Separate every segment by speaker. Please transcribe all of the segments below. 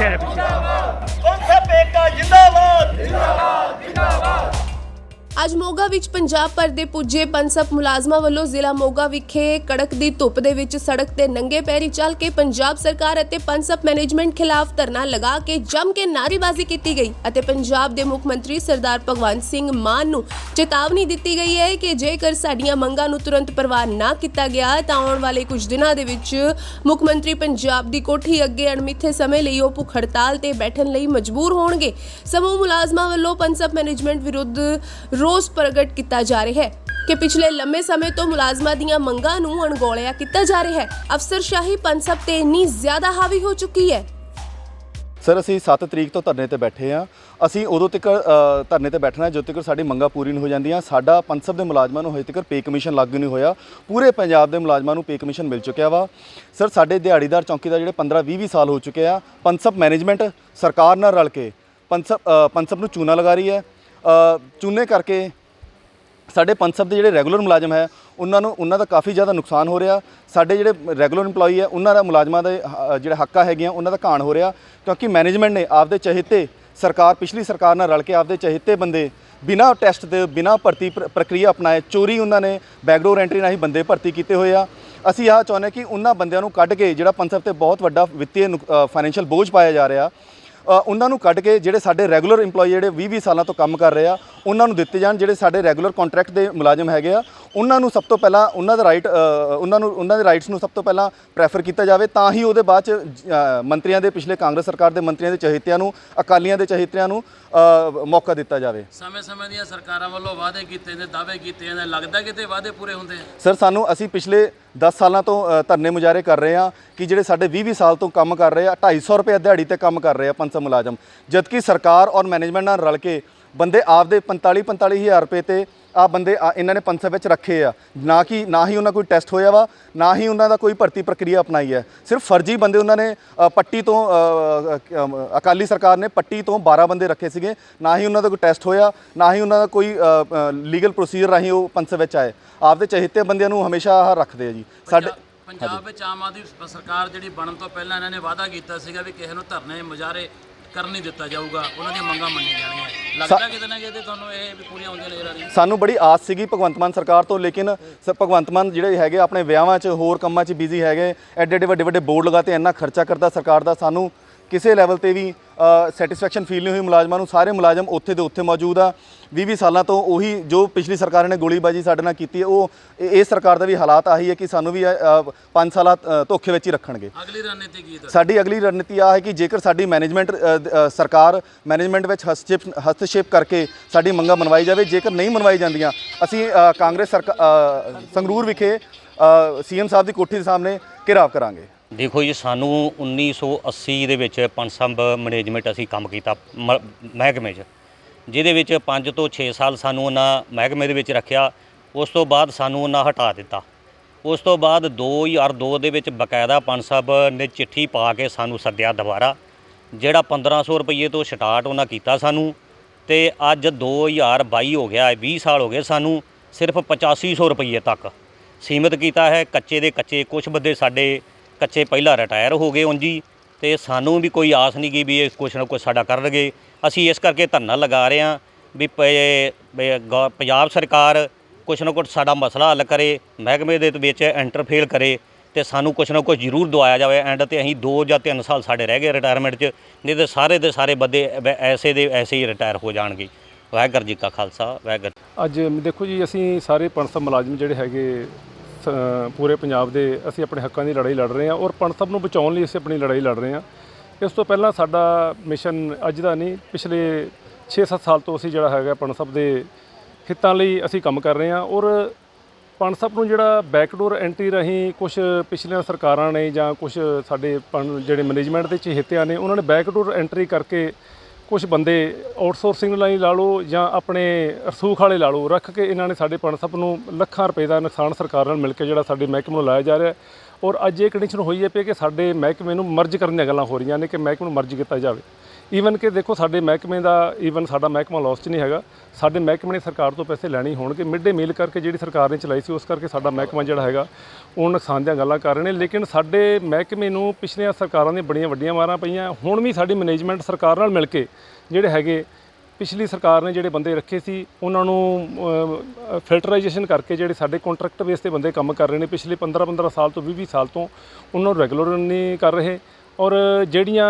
Speaker 1: championship.
Speaker 2: ਅੱਜ ਮੋਗਾ ਵਿੱਚ ਪੰਜਾਬ ਭਰ ਦੇ ਪੁੱਜੇ ਪੰਸਪ ਮੁਲਾਜ਼ਮਾਂ ਵੱਲੋਂ ਜ਼ਿਲ੍ਹਾ ਮੋਗਾ ਵਿਖੇ ਕੜਕ ਦੀ ਧੁੱਪ ਦੇ ਵਿੱਚ ਸੜਕ ਤੇ ਨੰਗੇ ਪੈਰੀ ਚੱਲ ਕੇ ਪੰਜਾਬ ਸਰਕਾਰ ਅਤੇ ਪੰਸਪ ਮੈਨੇਜਮੈਂਟ ਖਿਲਾਫ ਧਰਨਾ ਲਗਾ ਕੇ ਜੰਮ ਕੇ ਨਾਅਰੇਬਾਜ਼ੀ ਕੀਤੀ ਗਈ ਅਤੇ ਪੰਜਾਬ ਦੇ ਮੁੱਖ ਮੰਤਰੀ ਸਰਦਾਰ ਭਗਵੰਤ ਸਿੰਘ ਮਾਨ ਨੂੰ ਚੇਤਾਵਨੀ ਦਿੱਤੀ ਗਈ ਹੈ ਕਿ ਜੇਕਰ ਸਾਡੀਆਂ ਮੰਗਾਂ ਨੂੰ ਤੁਰੰਤ ਪ੍ਰਵਾਨ ਨਾ ਕੀਤਾ ਗਿਆ ਤਾਂ ਆਉਣ ਵਾਲੇ ਕੁਝ ਦਿਨਾਂ ਦੇ ਵਿੱਚ ਮੁੱਖ ਮੰਤਰੀ ਪੰਜਾਬ ਦੀ ਕੋਠੀ ਅੱਗੇ ਅਣਮਿੱਥੇ ਸਮੇਂ ਲਈ ਉਹ ਭੁੱਖ ਹੜਤਾਲ ਤੇ ਬੈਠਣ ਲਈ ਮਜਬੂਰ ਹੋਣਗੇ। ਸਮੂਹ ਮੁਲਾਜ਼ਮਾਂ ਵੱਲੋਂ ਪੰਸਬ ਮੈਨੇਜਮੈਂਟ ਵਿਰੁੱਧ ਰੋਸ ਪ੍ਰਗਟ ਕੀਤਾ ਜਾ ਰਿਹਾ ਹੈ ਕਿ ਪਿਛਲੇ ਲੰਮੇ ਸਮੇਂ ਤੋਂ ਮੁਲਾਜ਼ਮਾਂ ਦੀਆਂ ਮੰਗਾਂ ਨੂੰ ਅਣਗੌਲਿਆ ਕੀਤਾ ਜਾ ਰਿਹਾ ਹੈ। ਅਫਸਰਸ਼ਾਹੀ ਪੰਸਬ ਤੇ ਇੰਨੀ ਜ਼ਿਆਦਾ ਹਾਵੀ ਹੋ ਚੁੱਕੀ ਹੈ।
Speaker 3: ਸਰ, ਅਸੀਂ 7 ਤਰੀਕ ਤੋਂ ਧਰਨੇ ਤੇ ਬੈਠੇ ਆ ਅਸੀਂ ਉਦੋਂ ਤੱਕ ਧਰਨੇ ਤੇ ਬੈਠਣਾ ਜਦੋਂ ਤੱਕ ਸਾਡੀ ਮੰਗਾਂ ਪੂਰੀ ਨਹੀਂ ਹੋ ਜਾਂਦੀਆਂ। ਸਾਡਾ ਪੰਸਬ ਦੇ ਮੁਲਾਜ਼ਮਾਂ ਨੂੰ ਹਜੇ ਤੱਕ ਪੇ ਕਮਿਸ਼ਨ ਲਾਗੂ ਨਹੀਂ ਹੋਇਆ। ਪੂਰੇ ਪੰਜਾਬ ਦੇ ਮੁਲਾਜ਼ਮਾਂ ਨੂੰ ਪੇ ਕਮਿਸ਼ਨ ਮਿਲ ਚੁੱਕਿਆ ਵਾ। ਸਰ, ਸਾਡੇ ਦਿਹਾੜੀਦਾਰ ਚੌਕੀਦਾਰ ਜਿਹੜੇ 15 20 20 ਸਾਲ ਹੋ ਚੁੱਕੇ ਆ। ਪੰਸਬ ਮੈਨੇਜਮੈਂਟ ਸਰਕਾਰ ਨਾਲ ਰਲ ਕੇ ਪੰਸਬ ਪੰਸਬ ਨੂੰ ਚੂਨਾ ਲਗਾ ਰਹੀ ਹੈ। ਚੂਨੇ ਕਰਕੇ ਸਾਡੇ ਪੰਸਬ ਦੇ ਜਿਹੜੇ ਰੈਗੂਲਰ ਮੁਲਾਜ਼ਮ ਹੈ, ਉਹਨਾਂ ਨੂੰ, ਉਹਨਾਂ ਦਾ ਕਾਫੀ ਜ਼ਿਆਦਾ ਨੁਕਸਾਨ ਹੋ ਰਿਹਾ। ਸਾਡੇ ਜਿਹੜੇ ਰੈਗੂਲਰ EMPLOYE ਹੈ, ਉਹਨਾਂ ਦਾ ਮੁਲਾਜ਼ਮਾਂ ਦੇ ਹ- ਜਿਹੜੇ ਹੱਕਾਂ ਹੈਗੀਆਂ, ਉਹਨਾਂ ਦਾ ਘਾਣ ਹੋ ਰਿਹਾ। ਕਿਉਂਕਿ ਮੈਨੇਜਮੈਂਟ ਨੇ ਆਪਦੇ ਚਹੀਤੇ, ਸਰਕਾਰ, ਪਿਛਲੀ ਸਰਕਾਰ ਨਾਲ ਰਲ ਕੇ ਆਪਦੇ ਚਹੀਤੇ ਬੰਦੇ ਬਿਨਾਂ ਟੈਸਟ ਦੇ, ਬਿਨਾਂ ਭਰਤੀ ਪ੍ਰ- ਪ੍ਰਕਿਰਿਆ ਅਪਣਾਏ, ਚੋਰੀ ਉਹਨਾਂ ਨੇ ਬੈਕਡੋਰ ਐਂਟਰੀ ਨਾਲ ਹੀ ਬੰਦੇ ਭਰਤੀ ਕੀਤੇ ਹੋਏ ਆ। ਅਸੀਂ ਆਹ ਚਾਹੁੰਦੇ ਕਿ ਉਹਨਾਂ ਬੰਦਿਆਂ ਨੂੰ ਕੱਢ ਕੇ, ਜਿਹੜਾ ਪੰਸਬ ਤੇ ਬਹੁਤ ਵੱਡਾ ਵਿੱਤੀ ਫਾਈਨੈਂਸ਼ੀਅਲ ਬੋਝ ਪਾਇਆ ਜਾ ਰਿਹਾ ਉਹਨਾਂ ਨੂੰ ਕੱਢ ਕੇ ਜਿਹੜੇ ਸਾਡੇ ਰੈਗੂਲਰ EMPLOYE ਜਿਹੜੇ 20-20 ਸਾਲਾਂ ਤੋਂ ਕੰਮ ਕਰ ਰਹੇ ਆ, ਉਹਨਾਂ ਨੂੰ ਦਿੱਤੇ ਜਾਣ ਜਿਹੜੇ ਸਾਡੇ ਰੈਗੂਲਰ ਕੰਟਰੈਕਟ ਦੇ ਮੁਲਾਜ਼ਮ ਹੈਗੇ ਆ ਉਹਨਾਂ ਨੂੰ ਸਭ ਤੋਂ ਪਹਿਲਾਂ ਉਹਨਾਂ ਦਾ ਰਾਈਟ ਉਹਨਾਂ ਨੂੰ ਉਹਨਾਂ ਦੇ ਰਾਈਟਸ ਨੂੰ ਸਭ ਤੋਂ ਪਹਿਲਾਂ ਪ੍ਰੈਫਰ ਕੀਤਾ ਜਾਵੇ ਤਾਂ ਹੀ ਉਹਦੇ ਬਾਅਦ ਚ ਮੰਤਰੀਆਂ ਦੇ ਪਿਛਲੇ ਕਾਂਗਰਸ ਸਰਕਾਰ ਦੇ ਮੰਤਰੀਆਂ ਦੇ ਚਹੀਤਿਆਂ ਨੂੰ ਅਕਾਲੀਆਂ ਦੇ ਚਹੀਤਿਆਂ ਨੂੰ ਮੌਕਾ ਦਿੱਤਾ ਜਾਵੇ।
Speaker 4: ਸਮੇਂ-ਸਮੇਂ ਦੀਆਂ ਸਰਕਾਰਾਂ ਵੱਲੋਂ ਵਾਅਦੇ ਕੀਤੇ ਨੇ ਦਾਅਵੇ ਕੀਤੇ ਨੇ ਲੱਗਦਾ ਕਿਤੇ ਵਾਅਦੇ ਪੂਰੇ ਹੁੰਦੇ
Speaker 3: ਸਰ ਸਾਨੂੰ ਅਸੀਂ ਪਿਛਲੇ 10 ਸਾਲਾਂ ਤੋਂ ਧਰਨੇ ਮੁਜ਼ਾਹਰੇ ਕਰ ਰਹੇ ਹਾਂ ਕਿ ਜਿਹੜੇ ਸਾਡੇ 20-20 ਸਾਲ ਤੋਂ ਕੰਮ ਕਰ ਰਹੇ ਆ 250 ਰੁਪਏ ਦਿਹਾੜੀ ਤੇ ਕੰਮ ਕਰ ਰਹੇ ਆ ਪੰਜ ਸੌ ਮੁਲਾਜ਼ਮ। ਜਦਕਿ ਸਰਕਾਰ ਔਰ ਮੈਨੇਜਮੈਂਟ ਨਾਲ ਰਲ ਕੇ ਬੰਦੇ ਆਪਦੇ 45-45 ਹਜ਼ਾਰ ਰੁਪਏ ਤੇ ਆ ਬੰਦੇ ਇਹਨਾਂ ਨੇ ਸੌ ਵਿੱਚ ਰੱਖੇ ਆ। ਨਾ ਕਿ ਨਾ ਹੀ ਉਹਨਾਂ ਕੋਈ ਟੈਸਟ ਹੋਇਆ ਵਾ ਨਾ ਹੀ ਉਹਨਾਂ ਦਾ ਕੋਈ ਭਰਤੀ ਪ੍ਰਕਿਰਿਆ ਅਪਣਾਈ ਹੈ। ਸਿਰਫ ਫਰਜ਼ੀ ਬੰਦੇ ਉਹਨਾਂ ਨੇ ਪੱਟੀ ਤੋਂ ਅਕਾਲੀ ਸਰਕਾਰ ਨੇ ਪੱਟੀ ਤੋਂ 12 ਬੰਦੇ ਰੱਖੇ ਸੀਗੇ। ਨਾ ਹੀ ਉਹਨਾਂ ਦਾ ਕੋਈ ਟੈਸਟ ਹੋਇਆ ਨਾ ਹੀ ਉਹਨਾਂ ਦਾ ਕੋਈ ਲੀਗਲ ਪ੍ਰੋਸੀਜਰ ਰਾਹੀਂ ਉਹ ਸੌ ਵਿੱਚ ਆਏ। ਆਪਦੇ ਚਹੀਤੇ ਬੰਦਿਆਂ ਨੂੰ ਹਮੇਸ਼ਾ ਆਹ ਰੱਖਦੇ ਆ ਜੀ। ਸਾਡੇ
Speaker 4: ਪੰਜਾਬ ਵਿੱਚ ਆਮ ਆਦਮੀ ਸਰਕਾਰ ਜਿਹੜੀ ਬਣਨ ਤੋਂ ਪਹਿਲਾਂ ਇਹਨਾਂ ਨੇ ਵਾਅਦਾ ਕੀਤਾ ਸੀਗਾ ਵੀ ਕਿਸੇ ਨੂੰ ਧਰਨੇ ਮੁਜ਼ਾਹਰੇ ਕਰਨ ਨਹੀਂ ਦਿੱਤਾ ਜਾਊਗਾ ਉਹਨਾਂ ਦੀਆਂ ਮੰਗਾਂ ਮੰਨੀਆਂ ਜਾਣਗੀਆਂ। ਲੱਗਦਾ ਕਿਤੇ ਨਾ ਕਿਤੇ ਤੁਹਾਨੂੰ ਇਹ ਵੀ ਪੂਰੀਆਂ ਹੁੰਦੀਆਂ ਨਜ਼ਰ ਆ ਰਹੀਆਂ।
Speaker 3: ਸਾਨੂੰ ਬੜੀ ਆਸ ਸੀਗੀ ਭਗਵੰਤ ਮਾਨ ਸਰਕਾਰ ਤੋਂ ਲੇਕਿਨ ਸ ਭਗਵੰਤ ਮਾਨ ਜਿਹੜੇ ਹੈਗੇ ਆਪਣੇ ਵਿਆਹਾਂ 'ਚ ਹੋਰ ਕੰਮਾਂ 'ਚ ਬਿਜ਼ੀ ਹੈਗੇ ਐਡੇ ਐਡੇ ਵੱਡੇ ਵੱਡੇ ਬੋਰਡ ਲਗਾਤੇ ਇੰਨਾ ਖਰਚਾ ਕਰਦਾ ਸਰਕਾਰ ਦਾ ਸਾਨੂੰ ਕਿਸੇ ਲੈਵਲ ਤੇ ਵੀ ਸੈਟੀਸਫੈਕਸ਼ਨ ਫੀਲ ਨਹੀਂ ਹੋਈ ਮੁਲਾਜ਼ਮਾਂ ਨੂੰ ਸਾਰੇ ਮੁਲਾਜ਼ਮ ਉੱਥੇ ਦੇ ਉੱਥੇ ਮੌਜੂਦ ਆ। 20-20 ਸਾਲਾਂ ਤੋਂ ਉਹੀ ਜੋ ਪਿਛਲੀ ਸਰਕਾਰ ਨੇ ਗੋਲੀਬਾਜੀ ਸਾਡੇ ਨਾਲ ਕੀਤੀ ਉਹ ਇਹ ਸਰਕਾਰ ਦਾ ਵੀ ਹਾਲਾਤ ਆਹੀ ਹੈ ਕਿ ਸਾਨੂੰ ਵੀ 5 ਸਾਲਾਂ ਧੋਖੇ ਵਿੱਚ ਹੀ ਰੱਖਣਗੇ।
Speaker 4: ਅਗਲੀ ਰਣਨੀਤੀ ਕੀ ਹੈ
Speaker 3: ਸਾਡੀ ਅਗਲੀ ਰਣਨੀਤੀ ਆ ਹੈ ਕਿ ਜੇਕਰ ਸਾਡੀ ਮੈਨੇਜਮੈਂਟ ਸਰਕਾਰ ਮੈਨੇਜਮੈਂਟ ਵਿੱਚ ਹਸਤਸ਼ੇਪ ਹਸਤਸ਼ੇਪ ਕਰਕੇ ਸਾਡੀ ਮੰਗਾਂ ਮਨਵਾਈ ਜਾਵੇ ਜੇਕਰ ਨਹੀਂ ਮਨਵਾਈ ਜਾਂਦੀਆਂ ਅਸੀਂ ਕਾਂਗਰਸ ਸਰਕਾਰ ਸੰਗਰੂਰ ਵਿਖੇ ਸੀਐਮ ਸਾਹਿਬ ਦੀ ਕੋਠੀ ਦੇ ਸਾਹਮਣੇ ਘਿਰਾਵ ਕਰਾਂਗੇ।
Speaker 5: ਦੇਖੋ ਜੀ, ਸਾਨੂੰ 1980 ਦੇ ਵਿੱਚ ਪੰਸੰਬ ਮੈਨੇਜਮੈਂਟ ਅਸੀਂ ਕੰਮ ਕੀਤਾ ਮ- ਮਹਿਕਮੇ 'ਚ, ਜਿਹਦੇ ਵਿੱਚ 5 ਤੋਂ 6 ਸਾਲ ਸਾਨੂੰ ਉਹਨਾਂ ਮਹਿਕਮੇ ਦੇ ਵਿੱਚ ਰੱਖਿਆ, ਉਸ ਤੋਂ ਬਾਅਦ ਸਾਨੂੰ ਉਹਨਾਂ ਹਟਾ ਦਿੱਤਾ। ਉਸ ਤੋਂ ਬਾਅਦ 2002 ਦੇ ਵਿੱਚ ਬਕਾਇਦਾ ਪੰਸਬ ਨੇ ਚਿੱਠੀ ਪਾ ਕੇ ਸਾਨੂੰ ਸੱਦਿਆ ਦੁਬਾਰਾ, ਜਿਹੜਾ 1500 ਰੁਪਏ ਤੋਂ ਸਟਾਰਟ ਉਹਨਾਂ ਕੀਤਾ ਸਾਨੂੰ, ਤੇ ਅੱਜ 2022 ਹੋ ਗਿਆ ਹੈ 20 ਸਾਲ ਹੋ ਗਏ ਸਾਨੂੰ ਸਿਰਫ 8500 ਰੁਪਏ ਤੱਕ ਸੀਮਿਤ ਕੀਤਾ ਹੈ। ਕੱਚੇ ਦੇ ਕੱਚੇ ਕੁਝ ਬੰਦੇ ਸਾਡੇ ਕੱਚੇ ਪਹਿਲਾਂ ਰਿਟਾਇਰ ਹੋ ਗਏ ਉਂਝ ਹੀ ਤੇ ਸਾਨੂੰ ਵੀ ਕੋਈ ਆਸ ਨਹੀਂ ਗਈ ਵੀ ਇਹ ਕੁਛ ਨਾ ਕੁਛ ਸਾਡਾ ਕਰਨਗੇ। ਅਸੀਂ ਇਸ ਕਰਕੇ ਧਰਨਾ ਲਗਾ ਰਹੇ ਹਾਂ ਵੀ ਪ- ਪੰਜਾਬ ਸਰਕਾਰ ਕੁਛ ਨਾ ਕੁਛ ਸਾਡਾ ਮਸਲਾ ਹੱਲ ਕਰੇ, ਮਹਿਕਮੇ ਦੇ ਵਿੱਚ ਇੰਟਰਫੇਲ ਕਰੇ ਤੇ ਸਾਨੂੰ ਕੁਛ ਨਾ ਕੁਛ ਜ਼ਰੂਰ ਦਵਾਇਆ ਜਾਵੇ ਐਂਡ ਤੇ ਅਸੀਂ 2 ਜਾਂ 3 ਸਾਲ ਸਾਡੇ ਰਹਿ ਗਏ ਰਿਟਾਇਰਮੈਂਟ 'ਚ, ਨਹੀਂ ਤੇ ਸਾਰੇ ਦੇ ਸਾਰੇ ਬੰਦੇ ਐਸੇ ਦੇ ਐਸੇ ਹੀ ਰਿਟਾਇਰ ਹੋ ਜਾਣਗੇ। ਵਾਹਿਗੁਰੂ ਜੀ ਕਾ ਖਾਲਸਾ, ਵਾਹਿਗੁਰੂ
Speaker 6: ਅੱਜ ਦੇਖੋ ਜੀ, ਅਸੀਂ ਸਾਰੇ ਪੰਸਬ ਮੁਲਾਜ਼ਮ ਜਿਹੜੇ ਹੈਗੇ ਪੂਰੇ ਪੰਜਾਬ ਦੇ ਅਸੀਂ ਆਪਣੇ ਹੱਕਾਂ ਦੀ ਲੜਾਈ ਲੜ ਰਹੇ ਹਾਂ ਔਰ ਪੰਸਬ ਨੂੰ ਬਚਾਉਣ ਲਈ ਅਸੀਂ ਆਪਣੀ ਲੜਾਈ ਲੜ ਰਹੇ ਹਾਂ। ਇਸ ਤੋਂ ਪਹਿਲਾਂ ਸਾਡਾ ਮਿਸ਼ਨ ਅੱਜ ਦਾ ਨਹੀਂ, ਪਿਛਲੇ 6-7 ਸਾਲ ਤੋਂ ਅਸੀਂ ਜਿਹੜਾ ਹੈਗਾ ਪੰਸਬ ਦੇ ਹਿੱਤਾਂ ਲਈ ਅਸੀਂ ਕੰਮ ਕਰ ਰਹੇ ਹਾਂ ਔਰ ਪਨਸਪ ਨੂੰ ਜਿਹੜਾ ਬੈਕਡੋਰ ਐਂਟਰੀ ਰਾਹੀਂ ਕੁਝ ਪਿਛਲੀਆਂ ਸਰਕਾਰਾਂ ਨੇ ਜਾਂ ਕੁਝ ਸਾਡੇ ਪਣ- ਜਿਹੜੇ ਮੈਨੇਜਮੈਂਟ ਦੇ ਚਹੇਤਿਆਂ ਨੇ, ਉਹਨਾਂ ਨੇ ਬੈਕਡੋਰ ਐਂਟਰੀ ਕਰਕੇ ਕੁਝ ਬੰਦੇ ਆਊਟਸੋਰਸਿੰਗ ਲਈ ਲਾ ਲਓ ਜਾਂ ਆਪਣੇ ਰਸੂਖ ਵਾਲੇ ਲਾ ਲਓ, ਰੱਖ ਕੇ ਇਹਨਾਂ ਨੇ ਸਾਡੇ ਪਨਸਪ ਨੂੰ ਲੱਖਾਂ ਰੁਪਏ ਦਾ ਨੁਕਸਾਨ ਸਰਕਾਰ ਨਾਲ ਮਿਲ ਕੇ ਜਿਹੜਾ ਸਾਡੇ ਮਹਿਕਮੇ ਨੂੰ ਲਾਇਆ ਜਾ ਰਿਹਾ ਔਰ ਅੱਜ ਇਹ ਕੰਡੀਸ਼ਨ ਹੋਈ ਹੈ ਪਈ ਕਿ ਸਾਡੇ ਮਹਿਕਮੇ ਨੂੰ ਮਰਜ ਕਰਨ ਦੀਆਂ ਗੱਲਾਂ ਹੋ ਰਹੀਆਂ ਨੇ, ਕਿ ਮਹਿਕਮੇ ਨੂੰ ਮਰਜ ਕੀਤਾ ਜਾਵੇ। ਈਵਨ ਕਿ ਦੇਖੋ ਸਾਡੇ ਮਹਿਕਮੇ ਦਾ ਈਵਨ ਸਾਡਾ ਮਹਿਕਮਾ ਲਾਸ 'ਚ ਨਹੀਂ ਹੈਗਾ। ਸਾਡੇ ਮਹਿਕਮੇ ਨੇ ਸਰਕਾਰ ਤੋਂ ਪੈਸੇ ਲੈਣੇ ਹੋਣਗੇ। ਮਿਡ ਡੇ ਮੀਲ ਕਰਕੇ ਜਿਹੜੀ ਸਰਕਾਰ ਨੇ ਚਲਾਈ ਸੀ, ਉਸ ਕਰਕੇ ਸਾਡਾ ਮਹਿਕਮਾ ਜਿਹੜਾ ਹੈਗਾ, ਉਹ ਨੁਕਸਾਨ ਦੀਆਂ ਗੱਲਾਂ ਕਰ ਰਹੇ ਨੇ। ਲੇਕਿਨ ਸਾਡੇ ਮਹਿਕਮੇ ਨੂੰ ਪਿਛਲੀਆਂ ਸਰਕਾਰਾਂ ਦੀਆਂ ਬੜੀਆਂ ਵੱਡੀਆਂ ਮਾਰਾਂ ਪਈਆਂ। ਹੁਣ ਵੀ ਸਾਡੀ ਮੈਨੇਜਮੈਂਟ ਸਰਕਾਰ ਨਾਲ ਮਿਲ ਕੇ ਜਿਹੜੇ ਹੈਗੇ, ਪਿਛਲੀ ਸਰਕਾਰ ਨੇ ਜਿਹੜੇ ਬੰਦੇ ਰੱਖੇ ਸੀ, ਉਹਨਾਂ ਨੂੰ ਫਿਲਟਰਾਈਜੇਸ਼ਨ ਕਰਕੇ ਜਿਹੜੇ ਸਾਡੇ ਕੰਟਰੈਕਟ ਬੇਸ ਤੇ ਬੰਦੇ ਕੰਮ ਕਰ ਰਹੇ ਨੇ, ਪਿਛਲੇ 15 15 ਸਾਲ ਤੋਂ 20 20 ਸਾਲ ਤੋਂ, ਉਹਨਾਂ ਨੂੰ ਰੈਗੂਲਰ ਨਹੀਂ ਕਰ ਰਹੇ। ਔਰ ਜਿਹੜੀਆਂ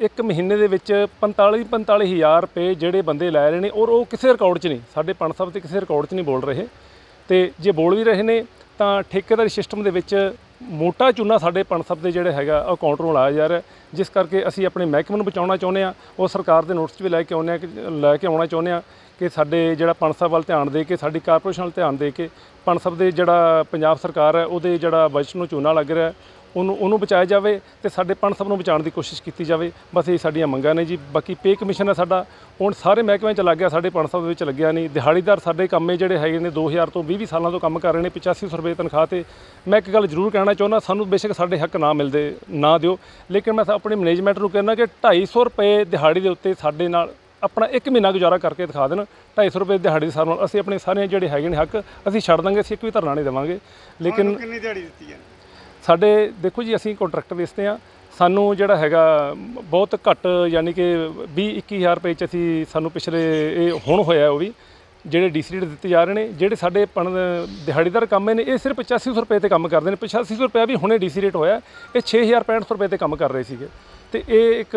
Speaker 6: ਇੱਕ ਮਹੀਨੇ ਦੇ ਵਿੱਚ 45 45000 ਰੁਪਏ ਜਿਹੜੇ ਬੰਦੇ ਲੈ ਰਹੇ ਨੇ ਔਰ ਉਹ ਕਿਸੇ ਰਿਕਾਰਡ 'ਚ ਨਹੀਂ, ਸਾਡੇ ਪੰਜ ਸਾਹਿਬ ਤੇ ਕਿਸੇ ਰਿਕਾਰਡ 'ਚ ਨਹੀਂ ਬੋਲ ਰਹੇ। ਤੇ ਜੇ ਬੋਲ ਵੀ ਰਹੇ ਨੇ, ਤਾਂ ਠੇਕੇਦਾਰੀ ਸਿਸਟਮ ਦੇ ਵਿੱਚ ਮੋਟਾ ਚੂਨਾ ਸਾਡੇ ਪਣਸਬ ਦੇ ਜਿਹੜੇ ਹੈਗਾ ਅਕਾਊਂਟ ਨੂੰ ਲਾਇਆ ਜਾ ਰਿਹਾ। ਜਿਸ ਕਰਕੇ ਅਸੀਂ ਆਪਣੇ ਮਹਿਕਮੇ ਨੂੰ ਬਚਾਉਣਾ ਚਾਹੁੰਦੇ ਆ ਉਹ ਸਰਕਾਰ ਦੇ ਨੋਟਿਸ 'ਚ ਵੀ ਲੈ ਕੇ ਆਉਂਦੇ ਆ ਕਿ ਲੈ ਕੇ ਆਉਣਾ ਚਾਹੁੰਦੇ ਆ ਕਿ ਸਾਡੇ ਜਿਹੜਾ ਪਣਸਬ ਵੱਲ ਧਿਆਨ ਦੇ ਕੇ, ਸਾਡੀ ਕਾਰਪੋਰੇਸ਼ਨ ਵੱਲ ਧਿਆਨ ਦੇ ਕੇ ਪਣਸਬ ਦੇ ਜਿਹੜਾ ਪੰਜਾਬ ਸਰਕਾਰ ਹੈ, ਉਹਦੇ ਜਿਹੜਾ ਬਜਟ ਨੂੰ ਚੂਨਾ ਲੱਗ ਰਿਹਾ। ਉਹਨੂੰ ਉਹਨੂੰ ਬਚਾਇਆ ਜਾਵੇ ਤੇ ਸਾਡੇ ਪਣਸਬ ਨੂੰ ਬਚਾਉਣ ਦੀ ਕੋਸ਼ਿਸ਼ ਕੀਤੀ ਜਾਵੇ। ਬਸ ਇਹ ਸਾਡੀਆਂ ਮੰਗਾਂ ਨੇ ਜੀ। ਬਾਕੀ ਪੇ ਕਮਿਸ਼ਨ ਹੈ ਸਾਡਾ। ਹੁਣ ਸਾਰੇ ਮਹਿਕਮਿਆਂ 'ਚ ਲੱਗ ਗਿਆ, ਸਾਡੇ ਪੰਥ ਸਭ ਦੇ ਵਿੱਚ ਲੱਗਿਆ ਨਹੀਂ। ਦਿਹਾੜੀਦਾਰ ਸਾਡੇ ਕੰਮੇ ਜਿਹੜੇ ਹੈਗੇ ਨੇ 2000 ਤੋਂ 20 20 ਸਾਲਾਂ ਤੋਂ ਕੰਮ ਕਰ ਰਹੇ ਨੇ 8500 ਰੁਪਏ ਤਨਖਾਹ ਤੇ। ਮੈਂ ਇੱਕ ਗੱਲ ਜ਼ਰੂਰ ਕਹਿਣਾ ਚਾਹੁੰਦਾ, ਸਾਨੂੰ ਬੇਸ਼ੱਕ ਸਾਡੇ ਹੱਕ ਨਾ ਮਿਲਦੇ, ਨਾ ਦਿਓ। ਲੇਕਿਨ ਮੈਂ ਆਪਣੀ ਮੈਨੇਜਮੈਂਟ ਨੂੰ ਕਹਿੰਦਾ ਕਿ 250 ਰੁਪਏ ਦਿਹਾੜੀ ਦੇ ਉੱਤੇ ਸਾਡੇ ਨਾਲ ਆਪਣਾ ਇੱਕ ਮਹੀਨਾ ਗੁਜ਼ਾਰਾ ਕਰਕੇ ਦਿਖਾ ਦੇਣ। 250 ਰੁਪਏ ਦਿਹਾੜੀ ਦੇ ਹਿਸਾਬ ਨਾਲ ਅਸੀਂ ਆਪਣੇ ਸਾਰੇ ਜਿਹੜੇ ਹੈਗੇ ਨੇ ਹੱਕ, ਅਸੀਂ ਛੱਡ ਦਾਂਗੇ, ਅਸੀਂ ਇੱਕ ਵੀ ਧਰਨਾ ਨਹੀਂ ਦੇਵਾਂਗੇ। ਲੇਕਿਨ
Speaker 1: ਕਿੰਨੀ ਦਿਹਾੜੀ ਦਿੱਤੀ ਹੈ
Speaker 6: ਸਾਡੇ ਦੇਖੋ ਜੀ, ਅਸੀਂ ਕੰਟਰੈਕਟ ਵੇਚਦੇ ਆ ਸਾਨੂੰ ਜਿਹੜਾ ਹੈਗਾ, ਬਹੁਤ ਘੱਟ ਯਾਨੀ ਕਿ 20 21000 ਰੁਪਏ ਚ ਅਸੀਂ ਸਾਨੂੰ ਪਿਛਲੇ ਇਹ ਹੁਣ ਹੋਇਆ ਉਹ ਵੀ, ਜਿਹੜੇ ਡੀਸੀ ਰੇਟ ਦਿੱਤੇ ਜਾ ਰਹੇ ਨੇ, ਜਿਹੜੇ ਸਾਡੇ ਪਣ ਦਿਹਾੜੀਦਾਰ ਕੰਮ ਨੇ, ਇਹ ਸਿਰਫ 8500 ਰੁਪਏ ਤੇ ਕੰਮ ਕਰਦੇ ਨੇ। 8500 ਰੁਪਏ ਵੀ ਹੁਣੇ ਡੀਸੀ ਰੇਟ ਹੋਇਆ, ਇਹ 6065 ਰੁਪਏ ਤੇ ਕੰਮ ਕਰ ਰਹੇ ਸੀਗੇ। ਤੇ ਇਹ ਇੱਕ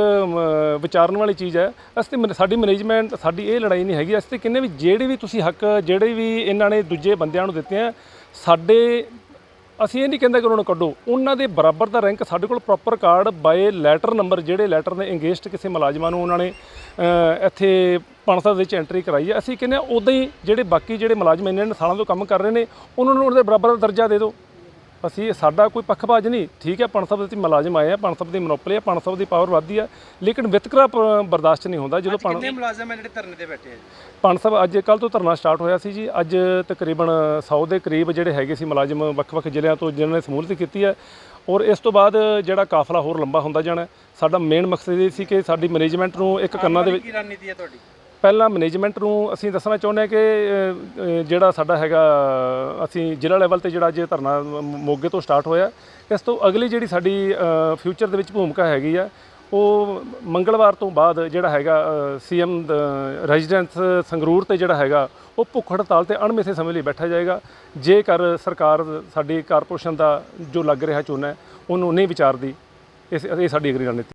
Speaker 6: ਵਿਚਾਰਨ ਵਾਲੀ ਚੀਜ਼ ਹੈ। ਅਸੀਂ ਤੇ ਮਨ- ਸਾਡੀ ਮੈਨੇਜਮੈਂਟ ਸਾਡੀ ਇਹ ਲੜਾਈ ਨਹੀਂ ਹੈਗੀ। ਅਸੀਂ ਤੇ ਕਿੰਨੇ ਵੀ, ਜਿਹੜੇ ਵੀ ਤੁਸੀਂ ਹੱਕ, ਜਿਹੜੇ ਵੀ ਇਹਨਾਂ ਨੇ ਦੂਜੇ ਬੰਦਿਆਂ ਨੂੰ ਦਿੱਤੇ ਆ, ਸਾਡੇ ਅਸੀਂ ਇਹ ਨਹੀਂ ਕਹਿੰਦਾ ਕਿ ਉਹਨਾਂ ਨੂੰ ਕੱਢੋ। ਉਹਨਾਂ ਦੇ ਬਰਾਬਰ ਦਾ ਰੈਂਕ ਸਾਡੇ ਕੋਲ proper card by letter number ਜਿਹੜੇ ਲੈਟਰ ਨੇ ਇੰਗੇਜਡ ਕਿਸੇ ਮੁਲਾਜ਼ਮਾਂ ਨੂੰ ਉਹਨਾਂ ਨੇ ਇੱਥੇ ਪਣਸਾ ਦੇ ਵਿੱਚ ਐਂਟਰੀ ਕਰਾਈ ਹੈ। ਅਸੀਂ ਕਹਿੰਦੇ ਆ ਉਦਾਂ ਹੀ ਜਿਹੜੇ ਬਾਕੀ ਜਿਹੜੇ ਮੁਲਾਜ਼ਮ ਇੰਨੇ ਇੰਨੇ ਸਾਲਾਂ ਤੋਂ ਕੰਮ ਕਰ ਰਹੇ ਨੇ, ਉਹਨਾਂ ਨੂੰ ਉਹਨਾਂ ਦੇ ਬਰਾਬਰ ਦਾ ਦਰਜਾ ਦੇ ਦਿਓ। ਅਸੀਂ ਸਾਡਾ ਕੋਈ ਪੱਖਪਾਤ ਨਹੀਂ। ਠੀਕ ਹੈ ਪਣਸਬ ਦੇ ਵਿੱਚ ਮੁਲਾਜ਼ਮ ਆਏ ਆ ਪਣਸਬ ਦੀ ਮਨੋਪਲੀ ਹੈ ਪਣਸਬ ਦੀ ਪਾਵਰ ਵੱਧਦੀ ਹੈ ਲੇਕਿਨ ਵਿਤਕਰਾ ਬਰਦਾਸ਼ਤ ਨਹੀਂ ਹੁੰਦਾ ਜਦੋਂ ਪਣ
Speaker 1: ਕਿੰਨੇ ਮੁਲਾਜ਼ਮ ਹੈ ਜਿਹੜੇ ਧਰਨੇ ਤੇ ਬੈਠੇ ਆ
Speaker 6: ਸਾਹਿਬ ਅੱਜ ਕੱਲ ਤੋਂ ਧਰਨਾ ਸਟਾਰਟ ਹੋਇਆ ਸੀ ਜੀ। ਅੱਜ ਤਕਰੀਬਨ 100 ਦੇ ਕਰੀਬ ਜਿਹੜੇ ਹੈਗੇ ਸੀ ਮੁਲਾਜ਼ਮ ਵੱਖ-ਵੱਖ ਜ਼ਿਲ੍ਹਿਆਂ ਤੋਂ ਜਿਨ੍ਹਾਂ ਨੇ ਸਮੂਲਤ ਕੀਤੀ ਹੈ। ਔਰ ਇਸ ਤੋਂ ਬਾਅਦ ਜਿਹੜਾ ਕਾਫਲਾ ਹੋਰ ਲੰਬਾ ਹੁੰਦਾ ਜਾਣਾ। ਸਾਡਾ ਮੇਨ ਮਕਸਦ ਇਹ ਸੀ ਕਿ ਸਾਡੀ ਮੈਨੇਜਮੈਂਟ ਨੂੰ ਇੱਕ ਕੰਨਾਂ ਦੇ ਵਿੱਚ
Speaker 1: ਕੀ ਰਣਨੀਤੀ ਹੈ ਤੁਹਾਡੀ?
Speaker 6: ਪਹਿਲਾਂ ਮੈਨੇਜਮੈਂਟ ਨੂੰ ਅਸੀਂ ਦੱਸਣਾ ਚਾਹੁੰਦੇ ਹਾਂ ਕਿ ਅ, ਅ, ਜਿਹੜਾ ਸਾਡਾ ਹੈਗਾ ਅਸੀਂ ਜ਼ਿਲ੍ਹਾ ਲੈਵਲ ਤੇ ਜਿਹੜਾ ਜੇ ਧਰਨਾ ਮ- ਮੋਗੇ ਤੋਂ ਸਟਾਰਟ ਹੋਇਆ ਇਸ ਤੋਂ ਅਗਲੀ ਜਿਹੜੀ ਸਾਡੀ ਫਿਊਚਰ ਦੇ ਵਿੱਚ ਭੂਮਿਕਾ ਹੈਗੀ ਆ ਉਹ ਮੰਗਲਵਾਰ ਤੋਂ ਬਾਅਦ ਜਿਹੜਾ ਹੈਗਾ ਸੀਐਮ ਰੈਜ਼ੀਡੈਂਸ ਸੰਗਰੂਰ ਤੇ ਜਿਹੜਾ ਹੈਗਾ ਉਹ ਭੁੱਖ ਹੜਤਾਲ ਤੇ ਅਣਮਿੱਥੇ ਸਮੇਂ ਲਈ ਬੈਠਾ ਜਾਏਗਾ। ਜੇਕਰ ਸਰਕਾਰ ਸਾਡੀ ਕਾਰਪੋਰੇਸ਼ਨ ਦਾ ਜੋ ਲੱਗ ਰਿਹਾ ਚੋਣ ਹੈ, ਉਹਨੂੰ ਨਹੀਂ ਵਿਚਾਰਦੀ ਇਸ ਇਹ ਸਾਡੀ ਅਗਲੀ ਰਣਨੀਤੀ